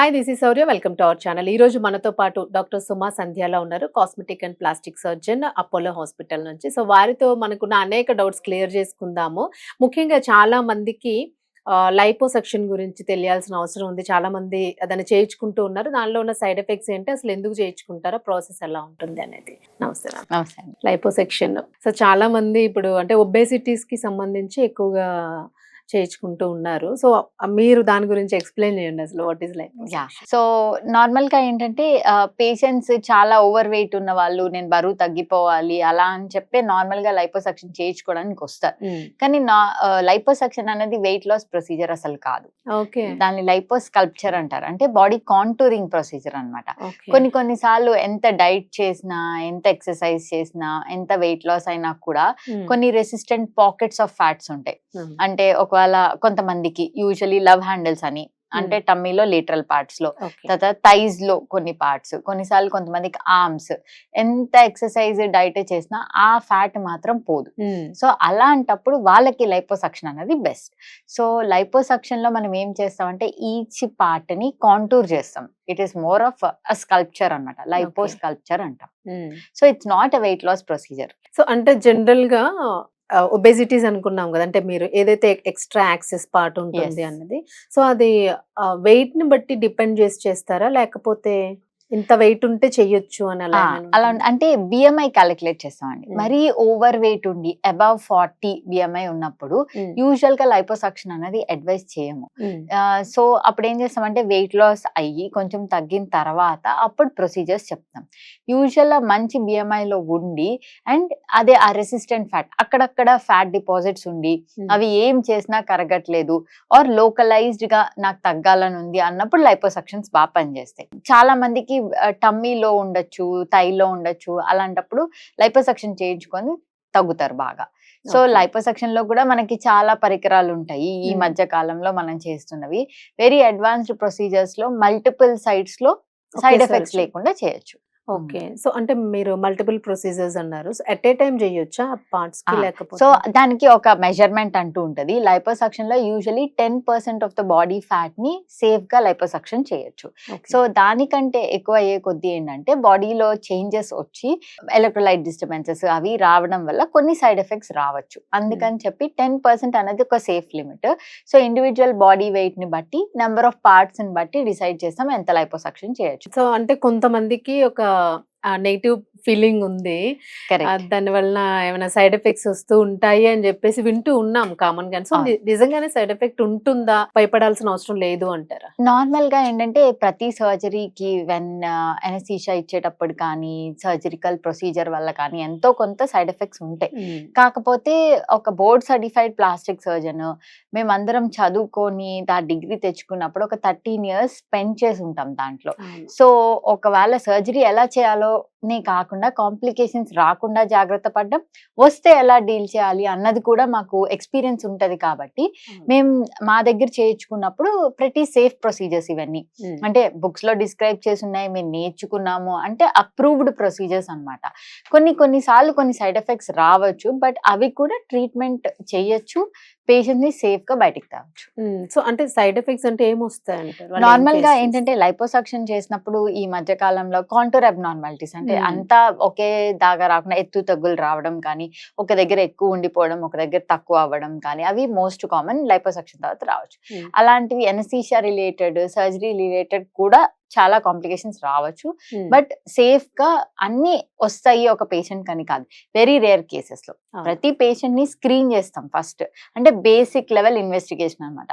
Hi this is Sourya welcome to our channel ఈ రోజు మనతో పాటు డాక్టర్ సుమా సంధ్యాల ఉన్నారు cosmetic and plastic surgeon Apollo hospital నుంచి. సో వారితో మనకున్న అనేక డౌట్స్ క్లియర్ చేసుకుందాము. ముఖ్యంగా చాలా మందికి లైపోసెక్షన్ గురించి తెలియాల్సిన అవసరం ఉంది. చాలా మంది దాన్ని చేయించుకుంటూ ఉన్నారు. దానిలో ఉన్న సైడ్ ఎఫెక్ట్స్ ఏంటి అసలు ఎందుకు చేయించుకుంటారో ప్రాసెస్ ఎలా ఉంటుంది అనేది. నమస్తే నమస్తే లైపోసెక్షన్ సో చాలా మంది ఇప్పుడు అంటే ఒబేసిటీస్కి సంబంధించి ఎక్కువగా చేయించుకుంటూ ఉన్నారు. సో మీరు దాని గురించి ఎక్స్ప్లెయిన్ చేయండి అసలు what is like yeah. So నార్మల్గా ఏంటంటే పేషెంట్స్ చాలా ఓవర్ వెయిట్ ఉన్న వాళ్ళు నేను బరువు తగ్గిపోవాలి అలా అని చెప్పి నార్మల్గా లైపోసక్షన్ చేయించుకోవడానికి వస్తారు. కానీ నా లైపోసక్షన్ అనేది వెయిట్ లాస్ ప్రొసీజర్ అసలు కాదు. ఓకే. దాన్ని లైపో స్కల్ప్చర్ అంటారు. అంటే బాడీ కాంటూరింగ్ ప్రొసీజర్ అన్నమాట. కొన్ని కొన్ని సార్లు ఎంత డైట్ చేసినా ఎంత ఎక్సర్సైజ్ చేసినా ఎంత వెయిట్ లాస్ అయినా కూడా కొన్ని రెసిస్టెంట్ పాకెట్స్ ఆఫ్ ఫ్యాట్స్ ఉంటాయి. అంటే ఒకవేళ కొంతమందికి యూజువలీ లవ్ హ్యాండిల్స్ అని అంటే టమ్మీలో లిటరల్ పార్ట్స్లో. తర్వాత థైజ్లో కొన్ని పార్ట్స్ కొన్నిసార్లు కొంతమందికి ఆర్మ్స్ ఎంత ఎక్సర్సైజ్ డైట్ చేసినా ఆ ఫ్యాట్ మాత్రం పోదు. సో అలాంటప్పుడు వాళ్ళకి లైపోసక్షన్ అనేది బెస్ట్ సో లైపోసక్షన్లో మనం ఏం చేస్తామంటే ఈచ్ పార్ట్ని కాంటూర్ చేస్తాం. It is more of a sculpture అనమాట లైపో. స్కల్ప్చర్ అంటాం. So it's not a weight loss procedure so అంటే జనరల్గా ఒబేసిటీస్ అనుకున్నాం కదా అంటే మీరు ఏదైతే ఎక్స్ట్రా యాక్సెస్ పార్ట్ ఉంటుంది. అన్నది సో అది వెయిట్ని బట్టి డిపెండ్ చేసి చేస్తారా లేకపోతే ఇంత వెయిట్ ఉంటే చెయ్యొచ్చు అని అలా అలా అంటే బిఎంఐ క్యాలిక్యులేట్ చేస్తామండి. మరీ ఓవర్ వెయిట్ ఉండి అబౌవ్ ఫార్టీ బిఎంఐ ఉన్నప్పుడు. యూజువల్గా లైపోసక్షన్ అనేది అడ్వైస్ చేయము. సో అప్పుడు ఏం చేస్తామంటే వెయిట్ లాస్ అయ్యి కొంచెం తగ్గిన తర్వాత అప్పుడు ప్రొసీజర్స్ చెప్తాం యూజువల్ మంచి BMI లో ఉండి అండ్ అదే ఆ రెసిస్టెంట్ ఫ్యాట్ అక్కడక్కడ ఫ్యాట్ డిపాజిట్స్ ఉండి. అవి ఏం చేసినా కరగట్లేదు ఆర్ లోకలైజ్డ్గా నాకు తగ్గాలని ఉంది అన్నప్పుడు లైపోసక్షన్స్ బాగా పనిచేస్తాయి చాలా మందికి టమ్మీలో ఉండొచ్చు థైలో ఉండొచ్చు అలాంటప్పుడు లైపోసక్షన్ చేయించుకొని తగ్గుతారు బాగా సో. లైపోసక్షన్లో కూడా మనకి చాలా పరికరాలు ఉంటాయి ఈ. మధ్య కాలంలో మనం చేస్తున్నవి వెరీ అడ్వాన్స్డ్ ప్రొసీజర్స్లో మల్టిపుల్ సైట్స్లో సైడ్ ఎఫెక్ట్స్ లేకుండా చేయొచ్చు ఓకే. సో అంటే మీరు మల్టిపుల్ ప్రొసీజర్స్ అన్నారు. సో ఎట్ ఏ టైం చేయొచ్చా? పార్ట్స్కి లేకపోతే? సో దానికి ఒక మెజర్మెంట్ అంటూ ఉంటది. లైపోసక్షన్లో usually ten percent of the body ఫ్యాట్ని సేఫ్గా లైపోసక్షన్ చేయొచ్చు. సో దానికంటే ఎక్కువ అయ్యే కొద్దీ ఏంటంటే బాడీలో చేంజెస్ వచ్చి ఎలక్ట్రోలైట్ డిస్టర్బెన్సెస్ అవి రావడం వల్ల కొన్ని సైడ్ ఎఫెక్ట్స్ రావచ్చు. అందుకని చెప్పి టెన్ పర్సెంట్ అనేది ఒక safe limit. So individual body వెయిట్ని బట్టి నెంబర్ ఆఫ్ పార్ట్స్ని బట్టి డిసైడ్ చేస్తాం ఎంత లైపోసక్షన్ చేయొచ్చు. సో అంటే కొంతమందికి ఒక Uh, Native. ఫీలింగ్ ఉంది. కరెక్ట్. దాని వలన ఏమైనా సైడ్ ఎఫెక్ట్స్ వస్తూ ఉంటాయి అని చెప్పేసి వింటూ ఉన్నాం కామన్గా. సో నిజంగానే సైడ్ ఎఫెక్ట్ ఉంటుందా? భయపడాల్సిన అవసరం లేదు అంటారా? నార్మల్గా ఏంటంటే ప్రతి సర్జరీకి వెన్ ఎనసీషా ఇచ్చేటప్పుడు కానీ సర్జరికల్ ప్రొసీజర్ వల్ల కానీ ఎంతో కొంత సైడ్ ఎఫెక్ట్స్ ఉంటాయి. కాకపోతే ఒక బోర్డ్ సర్టిఫైడ్ ప్లాస్టిక్ సర్జన్ మేమందరం చదువుకొని దా డిగ్రీ తెచ్చుకున్నప్పుడు ఒక థర్టీన్ ఇయర్స్ స్పెండ్ చేసి ఉంటాం దాంట్లో. సో ఒకవేళ సర్జరీ ఎలా చేయాలో నే కాకుండా కాంప్లికేషన్స్ రాకుండా జాగ్రత్త పడ్డం వస్తే ఎలా డీల్ చేయాలి అన్నది కూడా మాకు ఎక్స్పీరియన్స్ ఉంటది కాబట్టి మేము మా దగ్గర చేయించుకున్నప్పుడు ప్రతి సేఫ్ ప్రొసీజర్స్ ఇవన్నీ. అంటే బుక్స్లో డిస్క్రైబ్ చేసి ఉన్నాయి మేము నేర్చుకున్నాము అంటే అప్రూవ్డ్ ప్రొసీజర్స్ అన్నమాట. కొన్ని కొన్నిసార్లు కొన్ని సైడ్ ఎఫెక్ట్స్ రావచ్చు బట్ అవి కూడా ట్రీట్మెంట్ చేయొచ్చు పేషెంట్ని సేఫ్గా బయటికి తేవచ్చు సో అంటే సైడ్ ఎఫెక్ట్స్ అంటే ఏమొస్తాయి నార్మల్గా ఏంటంటే లైపోసక్షన్ చేసినప్పుడు ఈ మధ్య కాలంలో కాంటూర్ అబ్నార్మాలిటీస్ అంటే. అంతా ఒకే దాగా రాకుండా ఎత్తు తగ్గులు రావడం కానీ ఒక దగ్గర ఎక్కువ ఉండిపోవడం ఒక దగ్గర తక్కువ అవ్వడం కానీ అవి మోస్ట్ కామన్ లైపోసక్షన్ తర్వాత రావచ్చు. అలాంటివి ఎనసీషియా రిలేటెడ్ సర్జరీ రిలేటెడ్ కూడా చాలా కాంప్లికేషన్స్ రావచ్చు. Hmm. బట్ సేఫ్గా అన్ని వస్తాయి ఒక పేషెంట్ కని కాదు. వెరీ రేర్ కేసెస్లో. ప్రతి పేషెంట్ని స్క్రీన్ చేస్తాం ఫస్ట్. అంటే బేసిక్ లెవెల్ ఇన్వెస్టిగేషన్ అనమాట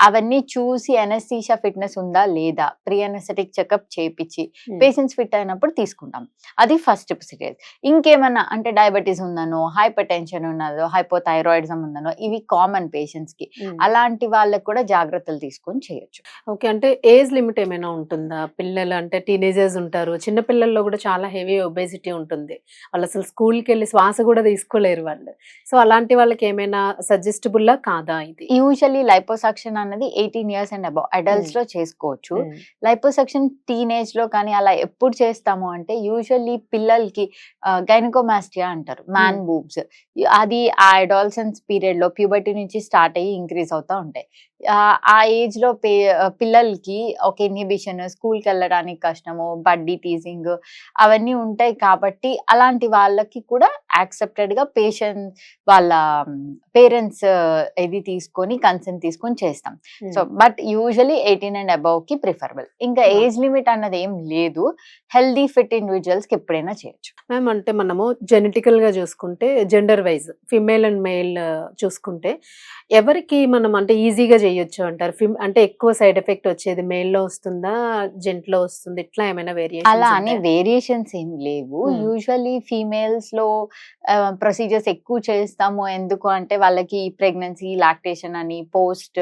అవన్నీ చూసి ఎనస్థీషియా ఫిట్నెస్ ఉందా లేదా? ప్రీ అనెస్థెటిక్ చెకప్ చేపించి Hmm. పేషెంట్స్ ఫిట్ అయినప్పుడు తీసుకుంటాం. అది ఫస్ట్ స్టేజ్ ఇంకేమన్నా అంటే డయాబెటీస్ ఉందనో హైపర్ టెన్షన్ ఉన్నదో హైపోథైరాయిడిజం ఉందనో ఇవి కామన్ పేషెంట్స్కి. Hmm. అలాంటి వాళ్ళకి కూడా జాగ్రత్తలు తీసుకొని చేయొచ్చు. ఓకే. అంటే ఏజ్ లిమిట్ ఏమైనా ఉంటుందా? పిల్లలు అంటే టీనేజర్స్ ఉంటారు. చిన్న పిల్లల్లో కూడా చాలా హెవీ ఒబేసిటీ ఉంటుంది. వాళ్ళు అసలు స్కూల్కి వెళ్ళి శ్వాస కూడా తీసుకోలేరు వాళ్ళు. సో అలాంటి వాళ్ళకి ఏమైనా సజెస్టబుల్లా కాదా ఇది? యూజువల్లీ లైపోసక్షన్ అన్నది ఎయిటీన్ ఇయర్స్ అండ్ అబౌవ్ అడల్ట్స్లో చేసుకోవచ్చు. లైపోసక్షన్ టీనేజ్లో కానీ అలా ఎప్పుడు చేస్తాము అంటే యూజువల్లీ పిల్లలకి గైనకోమాస్టియా అంటారు. Man Hmm. బూబ్స్ అది ఆ అడాల్సెన్స్ పీరియడ్లో ప్యూబర్టీ నుంచి స్టార్ట్ అయ్యి ఇంక్రీజ్ అవుతా ఉంటాయి. ఆ ఏజ్‌లో పే పిల్లలకి ఒక ఇన్హిబిషన్ స్కూల్‌కి వెళ్ళడానికి కష్టము, బడ్డీ టీజింగ్ అవన్నీ ఉంటాయి కాబట్టి అలాంటి వాళ్ళకి కూడా యాక్సెప్టెడ్‌గా పేషెంట్ వాళ్ళ పేరెంట్స్ ఇది తీసుకొని కన్సెంట్ తీసుకొని చేస్తాం. సో బట్ యూజువల్లీ 18 అండ్ అబోవ్‌కి ప్రిఫరబుల్. ఇంకా. ఏజ్ లిమిట్ అన్నది ఏం లేదు. హెల్తీ ఫిట్ ఇండివిడ్యువల్స్‌కి ఎప్పుడైనా చేయొచ్చు. మ్యామ్ అంటే మనము జెనెటికల్‌గా చూసుకుంటే gender wise female and male చూసుకుంటే ఎవరికి మనం అంటే ఈజీగా చేయొచ్చు అంటారు? ఫిమ్ అంటే ఎక్కువ సైడ్ ఎఫెక్ట్ వచ్చేది మేల్‌లో వస్తుందా? జెంట్‌లో వస్తుంది? ఇట్లా ఏమైనా అలా వేరియేషన్స్ అని? వేరియేషన్స్ ఏం లేవు. యూజువల్లీ ఫీమేల్స్‌లో ఆహ్, ప్రొసీజర్స్ ఎక్కువ చేస్తాము. ఎందుకు అంటే వాళ్ళకి ప్రెగ్నెన్సీ, లాక్టేషన్ అని, పోస్ట్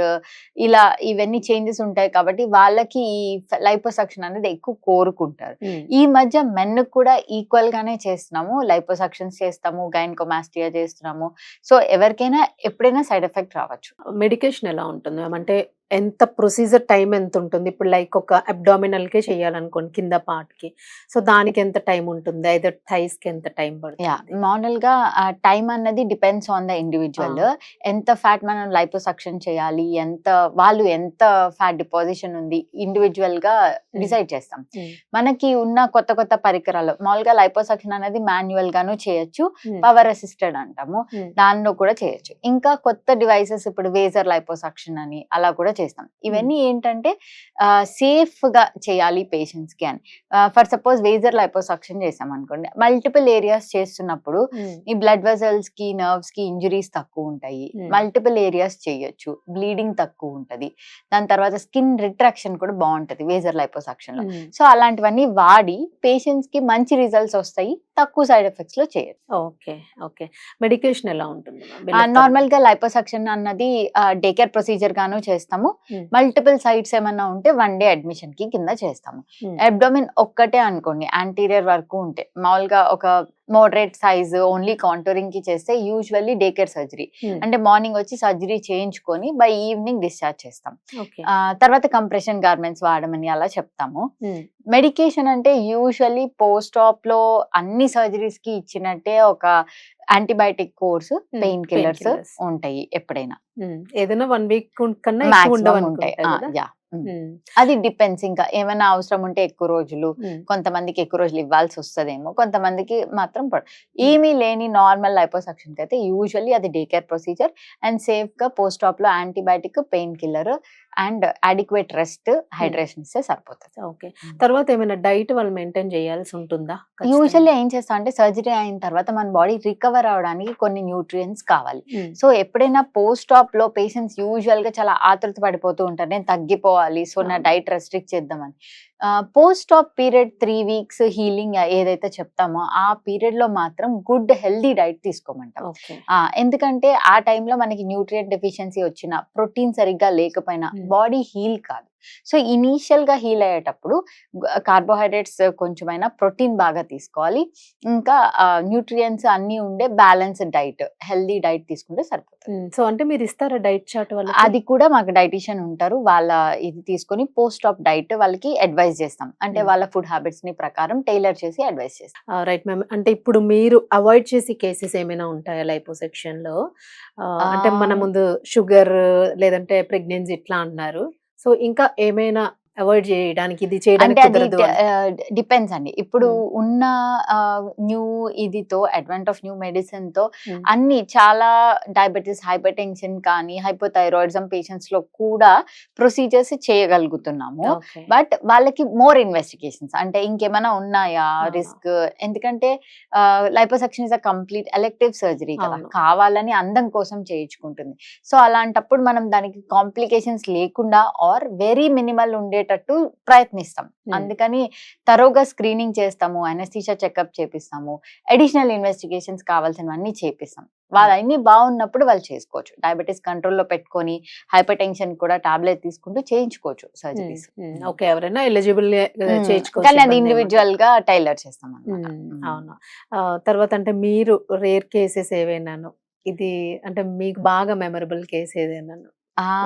ఇలా ఇవన్నీ చేంజెస్ ఉంటాయి కాబట్టి వాళ్ళకి ఈ లైపోసక్షన్ అనేది ఎక్కువ కోరుకుంటారు. ఈ మధ్య మెన్‌కి కూడా ఈక్వల్ గానే చేస్తున్నాము. లైపోసక్షన్స్ చేస్తాము, గైనకోమాస్టియా చేస్తున్నాము. సో ఎవరికైనా ఎప్పుడైనా సైడ్ ఎఫెక్ట్ రావచ్చు. మెడికేషన్ ఎలా ఉంటుంది? అంటే ఎంత ప్రొసీజర్ టైమ్ ఎంత ఉంటుంది? ఇప్పుడు లైక్ ఒక అబ్డామినల్‌కే చేయాలనుకోండి కింద పార్ట్‌కి. సో దానికి ఎంత టైమ్ ఉంటుంది? ఐదర్ థైస్‌కి ఎంత యాహ్! పడుతుంది? మామూలుగా ఆహ్, టైమ్ అన్నది depends on the ah! Individual. ఎంత ఫ్యాట్ మనం లైపోసక్షన్ చేయాలి, ఎంత వాళ్ళు ఎంత ఫ్యాట్ డిపాజిషన్ ఉంది ఇండివిడ్యువల్‌గా హ్మ్. డిసైడ్ చేస్తాం. హ్మ్. మనకి ఉన్న కొత్త కొత్త పరికరాలు మామూలుగా లైపోసక్షన్ అనేది మాన్యువల్ గాను చేయొచ్చు. పవర్ అసిస్టెడ్ అంటాము. దానిలో కూడా చేయొచ్చు. ఇంకా కొత్త డివైసెస్ ఇప్పుడు వేజర్ లైపోసక్షన్ అని అలా కూడా చేస్తాం. ఇవన్నీ ఏంటంటే ఆహ్, సేఫ్‌గా చేయాలి పేషెంట్స్‌కి అని. ఆహ్, ఫర్ సపోజ్ వేజర్ లైపోసక్షన్ చేసామనుకోండి. మల్టిపుల్ ఏరియాస్ చేస్తున్నప్పుడు. ఈ బ్లడ్ వెసల్స్‌కి, నర్వ్స్‌కి ఇంజ్యూరీస్ తక్కువుంటాయి. హ్మ్. మల్టిపుల్ ఏరియాస్ చేయొచ్చు. బ్లీడింగ్ తక్కువుంటది. దాని తర్వాత స్కిన్ రిట్రాక్షన్ కూడా బావుంటది వేజర్ లైపోసక్షన్‌లో. హ్మ్. సో అలాంటివన్నీ వాడి పేషెంట్స్‌కి మంచి రిజల్ట్స్ వస్తాయి. తక్కువ సైడ్ ఎఫెక్ట్స్‌లో చేయొచ్చు. ఓకే. ఓకే. మెడికేషన్ ఎలా ఉంటుంది తరపు నార్మల్‌గా లైపోసక్షన్ అన్నది డే కేర్ ప్రొసీజర్ గాను చేస్తాము. మల్టిపుల్ సైట్స్ ఏమన్నా ఉంటే వన్ డే అడ్మిషన్‌కి కింద చేస్తాము. అబ్డోమెన్ ఒక్కటే అనుకోండి యాంటీరియర్ వరకు ఉంటే మామూలుగా ఒక మోడరేట్ సైజ్ ఓన్లీ కాంటూరింగ్‌కి చేస్తే యూజువల్లీ డే కేర్ సర్జరీ. అంటే మార్నింగ్ వచ్చి సర్జరీ చేయించుకొని బై ఈవినింగ్ డిశ్చార్జ్ చేస్తాం. తర్వాత కంప్రెషన్ గార్మెంట్స్ వాడమని అలా చెప్తాము. మెడికేషన్ అంటే యూజువల్లీ పోస్ట్ ఆప్‌లో అన్ని సర్జరీస్‌కి ఇచ్చినట్టే ఒక యాంటీబయాటిక్ కోర్స్. Pain killers. ఉంటాయి ఎప్పుడైనా. హ్మ్. ఏదైనా 1 వీక్ కన్నా ఉంటాయి. అది డిపెండ్స్ ఇంకా ఏమైనా అవసరం ఉంటే ఎక్కువ రోజులు. కొంతమందికి ఎక్కువ రోజులు ఇవ్వాల్సొస్తదేమో, కొంతమందికి మాత్రం. ఏమీ లేని నార్మల్ లైపోసక్షన్‌కైతే యూజువల్లీ అది డే కేర్ ప్రొసీజర్ అండ్ సేఫ్‌గా post ఆప్‌లో antibiotic, painkiller and adequate rest. Hydration ఇస్తే సరిపోతది. ఓకే. తర్వాత ఏమైనా డైట్ వాళ్ళు మెయింటైన్ చేయాల్సి ఉంటుందా? యూజువల్లీ ఏం చేస్తాం అంటే సర్జరీ అయిన తర్వాత మన బాడీ రికవర్ అవ్వడానికి కొన్ని న్యూట్రియంట్స్ కావాలి. సో ఎప్పుడైనా పోస్ట్ ఆప్‌లో పేషెంట్స్ యూజువల్‌గా చాలా ఆతృత పడిపోతూ ఉంటారు. నేను తగ్గిపోవాలి. సో నా. డైట్ రెస్ట్రిక్ట్ చేద్దామని. Post op period 3 weeks healing ఏదైతే చెప్తామో ఆ పీరియడ్‌లో మాత్రం గుడ్ హెల్తీ డైట్ తీసుకోమంటాం. ఎందుకంటే ఆ టైంలో మనకి న్యూట్రియంట్ డెఫిషియన్సీ వచ్చినా, ప్రోటీన్ సరిగ్గా లేకపోయినా. బాడీ హీల్ కాదు. సో ఇనీషియల్‌గా హీల్ అయ్యేటప్పుడు కార్బోహైడ్రేట్స్ కొంచెమైనా, ప్రోటీన్ బాగా తీసుకోవాలి. ఇంకా న్యూట్రియంట్స్ అన్నీ ఉండే బ్యాలెన్స్‌డ్ డైట్, హెల్తీ డైట్ తీసుకుంటే సరిపోతది. సో అంటే మీరు ఇస్తారా డైట్ చార్ట్ వాళ్ళకి? అది కూడా మాకు డైటీషియన్ ఉంటారు. వాళ్ళ ఇది తీసుకొని పోస్ట్ ఆప్ డైట్ వాళ్ళకి అడ్వైస్ చేస్తాం. అంటే. వాళ్ళ ఫుడ్ హ్యాబిట్స్‌ని ప్రకారం టైలర్ చేసి అడ్వైస్ చేస్తాం. Right ma'am. అంటే ఇప్పుడు మీరు అవాయిడ్ చేసే కేసెస్ ఏమైనా ఉంటాయా లైపోసెక్షన్‌లో? ఆహ్, అంటే మన ముందు షుగర్ లేదంటే ప్రెగ్నెన్సీ ఇట్లా అన్నారు. సో ఇంకా ఏమైనా అవాయిడ్ చేయడానికి ఇది అంటే చేయడానికి అది డిపెండ్స్ అండి. ఇప్పుడు హ్మ్. ఉన్న న్యూ ఇదితో అడ్వెంట్ ఆఫ్ న్యూ మెడిసిన్‌తో హ్మ్. అన్ని చాలా డయాబెటిస్, హైపర్‌టెన్షన్ కానీ, హైపోథైరాయిడిజం పేషెంట్స్‌లో కూడా ప్రొసీజర్స్ చేయగలుగుతున్నాము. బట్ వాళ్ళకి మోర్ ఇన్వెస్టిగేషన్స్ అంటే ఇంకేమైనా ఉన్నాయా. రిస్క్ ఎందుకంటే liposuction is a complete elective surgery కదా! కావాలని అందం కోసం చేయించుకుంటుంది. సో అలాంటప్పుడు మనం దానికి కాంప్లికేషన్స్ లేకుండా ఆర్ వెరీ మినిమల్ ఉండేటట్టు ప్రయత్నిస్తాం. హ్మ్. అందుకని తరోగా స్క్రీనింగ్ చేస్తాము. అనస్థీషియా చెకప్ చేపిస్తాము. అడిషనల్ ఇన్వెస్టిగేషన్స్ కావాల్సినవన్నీ చేపిస్తాం. వాళ్ళన్నీ బాగున్నప్పుడు వాళ్ళు చేసుకోవచ్చు. డయాబెటిస్ కంట్రోల్‌లో పెట్టుకొని హైపర్‌టెన్షన్ కూడా టాబ్లెట్ తీసుకుంటూ చేయించుకోవచ్చు. సర్జరీస్. హ్మ్. హ్మ్. ఓకే. ఎవరైనా ఎలిజిబులే కానీ అది ఇబ్బందేముండదు. ఇండివిడ్యువల్‌గా టైలర్. అవును. ఆహ్, తర్వాత అంటే మీరు రేర్ కేసెస్ ఏవైనాను ఇది అంటే మీకు బాగా మెమరబుల్ కేస్ ఏదైనాను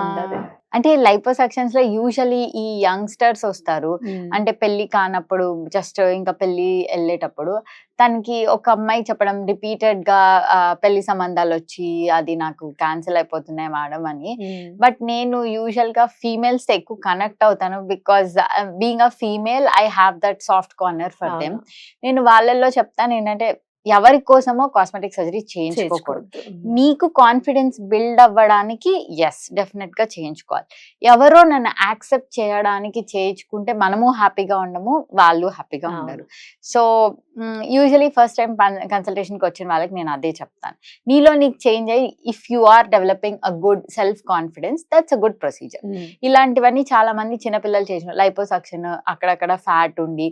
ఉండదు. అంటే లైపోసక్షన్స్లో యూజువలీ ఈ యంగ్స్టర్స్ వస్తారు. అంటే పెళ్ళి కానప్పుడు జస్ట్ ఇంకా పెళ్ళి వెళ్ళేటప్పుడు తనకి ఒక అమ్మాయి చెప్పడం రిపీటెడ్గా పెళ్ళి సంబంధాలు వచ్చి అది నాకు క్యాన్సిల్ అయిపోతున్నాయి మేడం అని. బట్ నేను యూజువల్గా ఫీమేల్స్ ఎక్కువ కనెక్ట్ అవుతాను because being a female I have that soft corner for them. నేను వాళ్ళల్లో చెప్తాను ఏంటంటే ఎవరి కోసమో కాస్మెటిక్ సర్జరీ చేయించుకోకూడదు. నీకు కాన్ఫిడెన్స్ బిల్డ్ అవ్వడానికి ఎస్ డెఫినెట్గా చేయించుకోవాలి. ఎవరో నన్ను యాక్సెప్ట్ చేయడానికి చేయించుకుంటే మనము హ్యాపీగా ఉండము వాళ్ళు హ్యాపీగా. ఉండరు. సో యూజువలీ ఫస్ట్ టైం కన్సల్టేషన్కి వచ్చిన వాళ్ళకి నేను అదే చెప్తాను. నీలో నీకు చేంజ్ అయ్యి if you are developing a good self confidence that's a good procedure ఇలాంటివన్నీ చాలా మంది చిన్నపిల్లలు చేసిన లైపోసక్షన్ అక్కడక్కడ ఫ్యాట్ ఉండి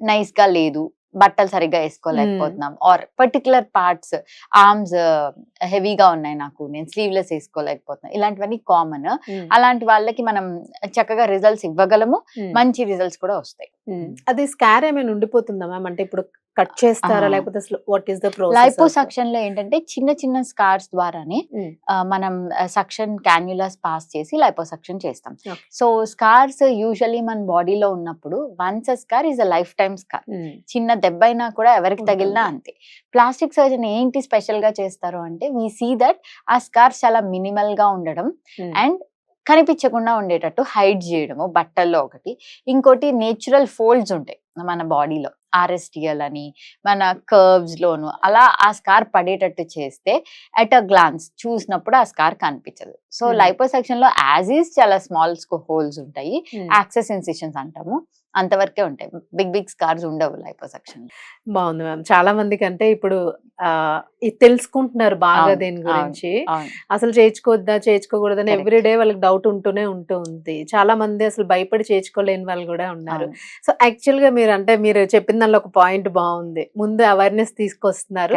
నైస్గా లేదు బట్టలు సరిగ్గా వేసుకోలేకపోతున్నాం. ఆర్ పర్టికులర్ పార్ట్స్ ఆర్మ్స్ హెవీగా ఉన్నాయి నాకు. నేను స్లీవ్లెస్ వేసుకోలేకపోతున్నా. ఇలాంటివన్నీ కామన్ అలాంటి వాళ్ళకి మనం చక్కగా రిజల్ట్స్ ఇవ్వగలము. మంచి రిజల్ట్స్ కూడా వస్తాయి. అది స్కార్ ఏమైనా ఉండిపోతుందా మ్యామ్? అంటే ఇప్పుడు కట్ చేస్తారా. లేకపోతే వాట్ ఈస్ ద ప్రోసెస్ లైపోసక్షన్లో ఏంటంటే చిన్న చిన్న స్కార్స్ ద్వారానే మనం సక్షన్ క్యాన్యులస్ పాస్ చేసి లైపోసక్షన్ చేస్తాం. Okay. సో స్కార్స్ యూజువలీ మన బాడీలో ఉన్నప్పుడు once scar is a lifetime scar చిన్న దెబ్బ అయినా కూడా ఎవరికి తగిలినా అంతే. ప్లాస్టిక్ సర్జన్ ఏంటి స్పెషల్గా చేస్తారు అంటే వీ సీ దట్ ఆ స్కార్స్ చాలా మినిమల్గా ఉండడం అండ్ కనిపించకుండా ఉండేటట్టు హైడ్ చేయడము బట్టల్లో ఒకటి. ఇంకోటి నేచురల్ ఫోల్డ్స్ ఉంటాయి మన బాడీలో ఆర్ఎస్టిఎల్ అని మన కర్వ్స్ లోను అలా ఆ స్కార్ పడేటట్టు చేస్తే అట్ అ గ్లాన్స్ చూసినప్పుడు ఆ స్కార్ కనిపించదు. So Hmm. లైపోసెక్షన్లో యాజ్ ఈస్ చాలా స్మాల్ హోల్స్ ఉంటాయి. యాక్సెస్ ఇన్సిషన్స్ అంటాము. అంతవరకే ఉంటాయి. బిగ్ బిగ్ స్కార్స్ ఉండవు లైపోసెక్షన్ బాగుంది మ్యామ్. చాలా మందికి అంటే ఇప్పుడు తెలుసుకుంటున్నారు బాగా దీని. గురించి. అసలు చేయించుకోవద్దా చేయించుకోకూడదని. ఎవ్రీ డే వాళ్ళకి డౌట్ ఉంటూనే ఉంటూ ఉంది చాలా మంది అసలు భయపడి చేయించుకోలేని వాళ్ళు కూడా ఉన్నారు. సో యాక్చువల్గా మీరు అంటే మీరు చెప్పిన దానిలో ఒక పాయింట్ బాగుంది. ముందు అవేర్నెస్ తీసుకొస్తున్నారు.